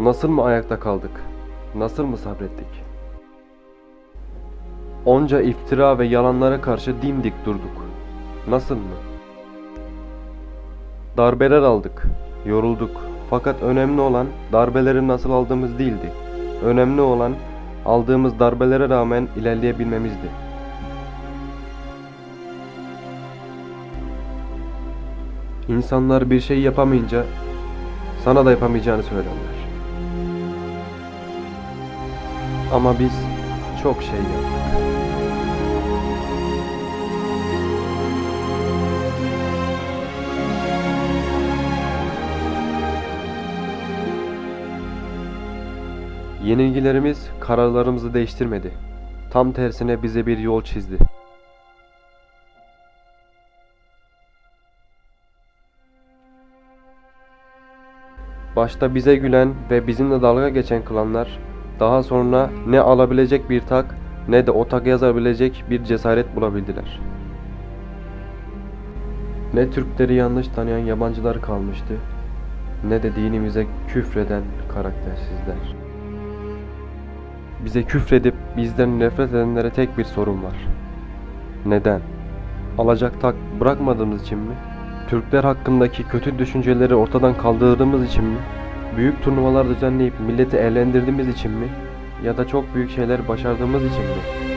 Nasıl mı ayakta kaldık? Nasıl mı sabrettik? Onca iftira ve yalanlara karşı dimdik durduk. Nasıl mı? Darbeler aldık, yorulduk. Fakat önemli olan darbeleri nasıl aldığımız değildi. Önemli olan aldığımız darbelere rağmen ilerleyebilmemizdi. İnsanlar bir şey yapamayınca sana da yapamayacağını söylerler. Ama biz çok şey yaptık. Yenilgilerimiz kararlarımızı değiştirmedi. Tam tersine bize bir yol çizdi. Başta bize gülen ve bizimle dalga geçen klanlar daha sonra ne alabilecek bir tak ne de o tak yazabilecek bir cesaret bulabildiler. Ne Türkleri yanlış tanıyan yabancılar kalmıştı ne de dinimize küfreden karaktersizler. Bize küfredip bizden nefret edenlere tek bir sorun var. Neden? Alacak tak bırakmadığımız için mi? Türkler hakkındaki kötü düşünceleri ortadan kaldırdığımız için mi? Büyük turnuvalar düzenleyip milleti eğlendirdiğimiz için mi? Ya da çok büyük şeyler başardığımız için mi?